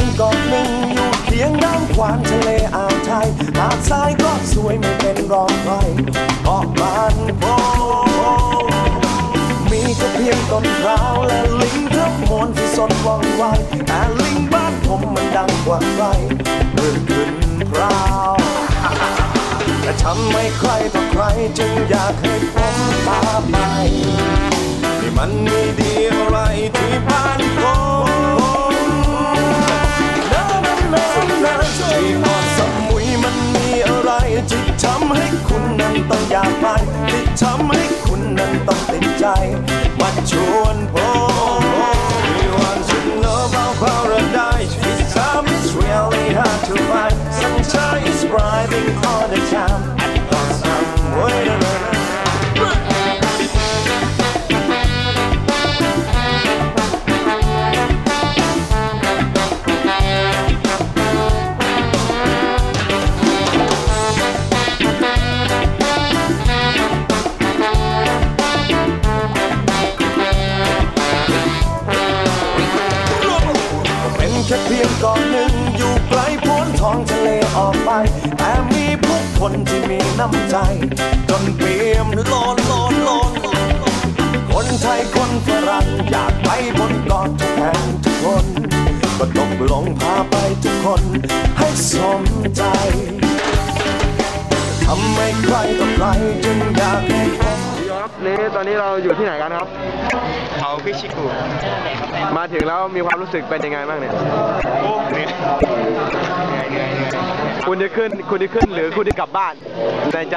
ียงเกาะหนึ่งอยู่เคียงน้ำขวานทะเลอ่าวไทยหาดทรายก็สวยไม่เป็นรองใครเกาะบานโพมีก็เพียงต้นพร้าวและลิงทั้งมวลที่สนว่องไวแต่ลิงบ้านผมมันดังกว่าใครเรื่อขึ้นพราวแต่ทำให้ใครต่อใครจึงอยากให้ผมตาไปนี่มันมี ต้องติดใจมาชวนผม We want to know about paradise This time it's really hard to find Sunshine is brighting all the time ค่เพียงเกาะหนึ่งอยู่ไกลพ้นท้องทะเลออกไป แต่มีผู้คนที่มีน้ำใจ จนเปี่ยมล้นล้นล้นคนไทยคนฝรั่งอยากไปบนเกาะทุกแห่งทุกคนก็ตกลงพาไปทุกคนให้สมใจทำให้ใครต่อใครจึงอยาก นี่ตอนนี้เราอยู่ที่ไหนกันครับ เขาพิชิกุมาถึงแล้วมีความรู้สึกเป็นยังไงบ้างเนี่ยโอ้เหนื่อยเหนื่อยเหนื่อยเหนื่อยคุณจะขึ้นคุณจะขึ้นหรือคุณจะกลับบ้านในใจ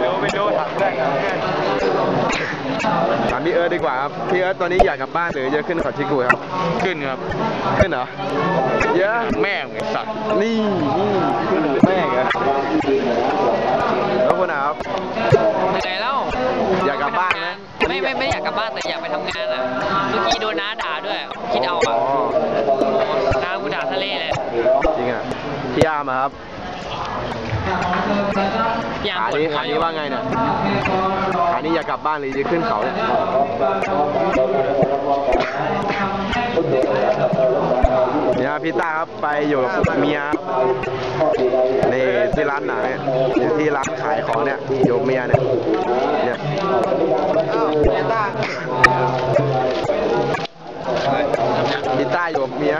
เดี๋ยวไม่รู้ถามเพื่อนถามเพื่อนถามพี่เอิร์ธดีกว่าครับพี่เอิร์ธตอนนี้อยากกลับบ้านหรือจะขึ้นเขาชิกุครับ ขึ้นครับขึ้นเหรอเยอะแม่งไอ้สัตว์นี่นี่ขึ้นหรือแม่งอะแล้วคุณนะครับ ไม่ไม่ไม่อยากกลับบ้านแต่อยากไปทำงานอะ เมื่อกี้โดนน้าด่าด้วย คิดเอาอ๋อะอน้ากูด่าทะเลเลยจริงอะพี่อาร์มอะครับพี่ยามขาปวดนี้หัวขาอนี้ยู่ว่าไงเนี่ยขานี้อยากกลับบ้านหรือจะขึ้นเขาเนี่ยเนี่ยพี่ต้าครับไปอยู่กับเมียครับนี่ที่ร้านหนังเนี่ยอยู่ที่ร้านขายของเนี่ยอยู่กับเมียเนี่ยเนี่ย พี่ต้าอยู่กับเมีย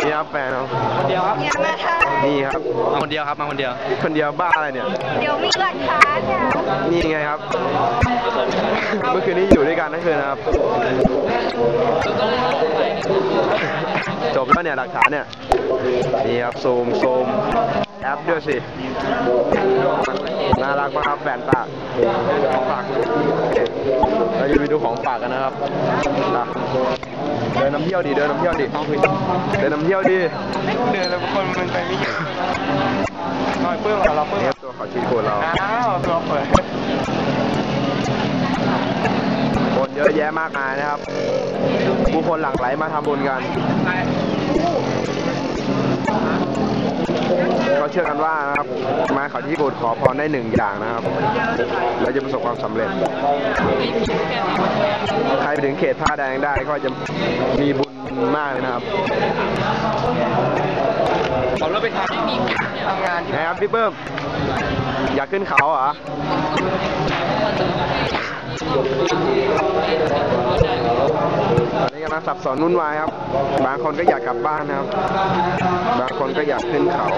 เมียแฟนเขาคนเดียวครับอย่ามาทนี่ครับ มาคนเดียวครับ มาคนเดียว คนเดียวบ้าอะไรเนี่ยำเดี๋ยวมีหลักฐานค่ะนี่ไงครับ เมื่อคืนนี้อยู่ด้วยกันทั้งคืนนะครับ จบแล้วเนี่ยหลักฐานเนี่ย นี่ครับซูมซูม แอปด้วยสิ น่ารักมากครับแฟนตาของฝากเราจะไปดูของฝากกันนะครับอะเดินน้ำเที่ยวดิ เดินน้ำเที่ยวดิ เดินน้ำเที่ยวดิ เดินแล้วคนมันไปไม่เยอะน้อยเปื้อนเราเราเปื้อนนี่ตัวเขาชีโคนเรา อ้าวตัวเปิดคนเยอะแยะมากมายนะครับ ผู้คนหลั่งไหลมาทำบุญกัน เขาเชื่อกันว่านะครับมาเขาที่โบสถ์ขอพรได้หนึ่งอย่างนะครับเราจะประสบความสำเร็จ ใครไปถึงเขตผ้าแดงได้ก็จะมีบุญมากเลยนะครับเขาเราไปทำทำงานที่นะครับพี่เบิ้มอยากขึ้นเขาเหรอ ตอนนี้กำลังสับสนวุ่นวายครับ บางคนก็อยากกลับบ้านนะครับ บางคนก็อยากขึ้นเขา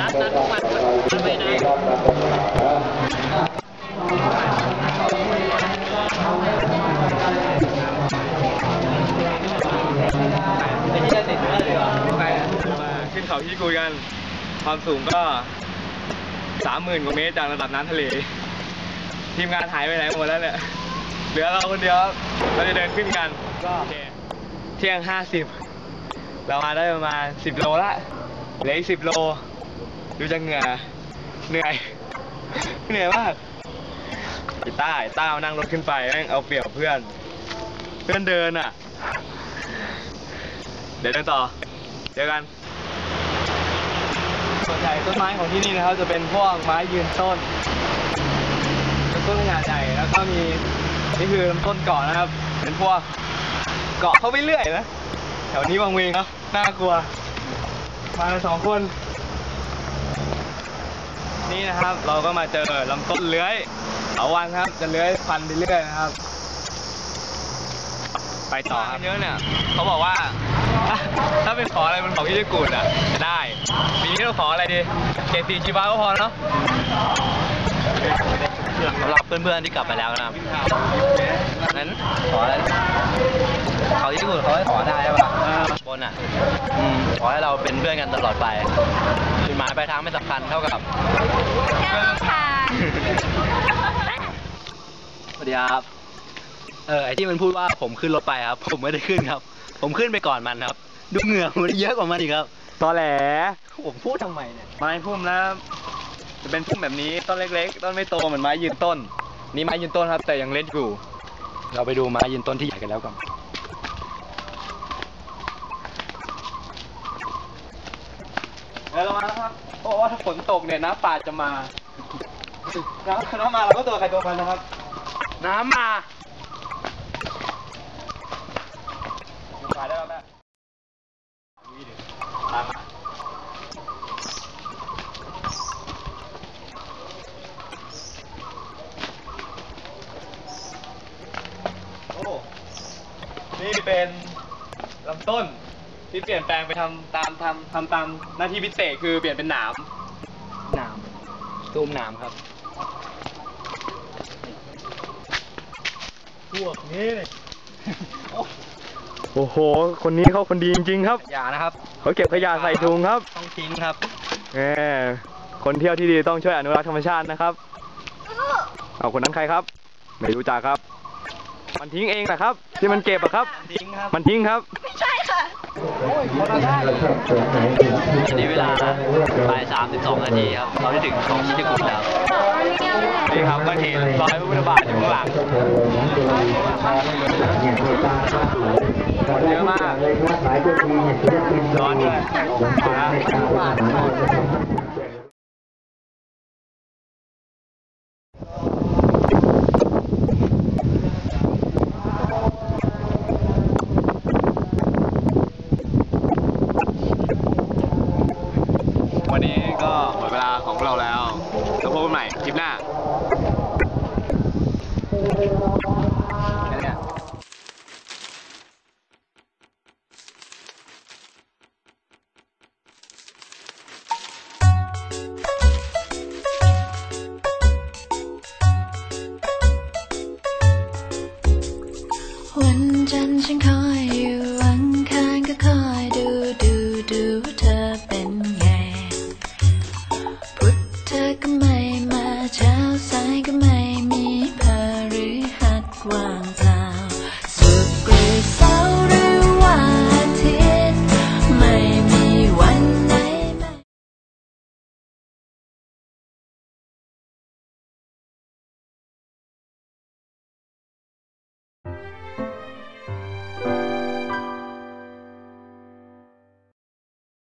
นัดนัดวันนัดไปนะมาขึ้นเขาที่กุยกัน ความสูงก็สามหมื่นกว่าเมตรจากระดับน้ำทะเล ทีมงานหายไปไหนหมดแล้วเนี่ย เหลือเราคนเดียวครับเราจะเดินขึ้นกัน ก็เที่ยงห้าสิบ เรามาได้ประมาณสิบโลละเหลืออีกสิบโล ดูจะเหงื่อ เหนื่อย เหนื่อยมากไอ้ต้าไอ้ต้ามานั่งรถขึ้นไปแม่งเอาเปรียบเพื่อน เพื่อนเดินอะ เดี๋ยวเดินต่อ เจอกัน ส่วนใหญ่ต้นไม้ของที่นี่นะครับ จะเป็นพวกไม้ยืนต้น ต้นขนาดใหญ่แล้วก็มีนี่คือลำต้นเก่อนะครับ เป็นพวกเกาะเข้าไปเรื่อยนะแถวนี้บางเวงเนาะน่ากลัว มาสองคน นี่นะครับเราก็มาเจอลำต้นเลื้อยเถาวันครับ จะเลื้อยพันไปเรื่อยนะครับ ไปต่อครับเยอะเนี่ยเขาบอกว่า ถ้าเป็นขออะไรมันของที่จะกูดอะจะได้ปีนี้เราขออะไรดีเกตีชิบาก็พอเนาะ สำหรับเพื่อนๆที่กลับไปแล้วนะครับนั้นขออะไรเขาที่คุณเขาให้ขอได้ใช่ปะบนอะอืมขอให้เราเป็นเพื่อนกันตลอดไปจุดหมายปลายทางไม่สำคัญเท่ากับใช่ค่ะสวัสดีครับ เออไอที่มันพูดว่าผมขึ้นรถไปครับ ผมไม่ได้ขึ้นครับ ผมขึ้นไปก่อนมันครับ ดูเหงื่อมันเยอะกว่ามันอีกครับ ตอแหลผมพูดทำไมเนี่ย ไม้พุ่มแล้ว จะเป็นพุ่มแบบนี้ต้นเล็ก ๆ ต้นไม่โตเหมือนไม้ยืนต้น นี่ไม้ยืนต้นครับ แต่ยังเล็กอยู่ เราไปดูไม้ยืนต้นที่ใหญ่กันแล้วกันแล้วเรามาแล้วครับ เพราะว่าถ้าฝนตกเนี่ยน้ำป่าจะมา น้ำน้ำมาเราก็ตัวใครตัวมันนะครับ น้ำมา ป่าได้แล้วแม่ตามมาโอ้ นี่เป็นลำต้น ที่เปลี่ยนแปลงไปทำตามทำทำตามหน้าที่พิเศษคือเปลี่ยนเป็นหนามน้ำตูมน้ำครับพวกนี้เลยโอ้โห คนนี้เขาคนดีจริงๆครับ อย่านะครับ เขาเก็บขยะใส่ถุงครับต้องทิ้งครับ แหมคนเที่ยวที่ดีต้องช่วยอนุรักษ์ธรรมชาตินะครับ เอาคนนั้นใครครับ ไม่รู้จักครับ มันทิ้งเองนะครับ ที่มันเก็บอะครับ ทิ้งครับ มันทิ้งครับ ไม่ใช่ค่ะ อันนี้เวลาบ่ายสามสิบสองนาทีครับ เราได้ถึงของชิดกุลแล้วนี่ครับก็เห็นรอยพระพุทธบาทอยู่ข้างหลังเยอะมากร้อนด้วยมาวันนี้ก็หมดเวลาของพวกเราแล้วแล้วพบกันใหม่คลิปหน้า แค่เนี้ย วันจันทร์ฉันคอยอยู่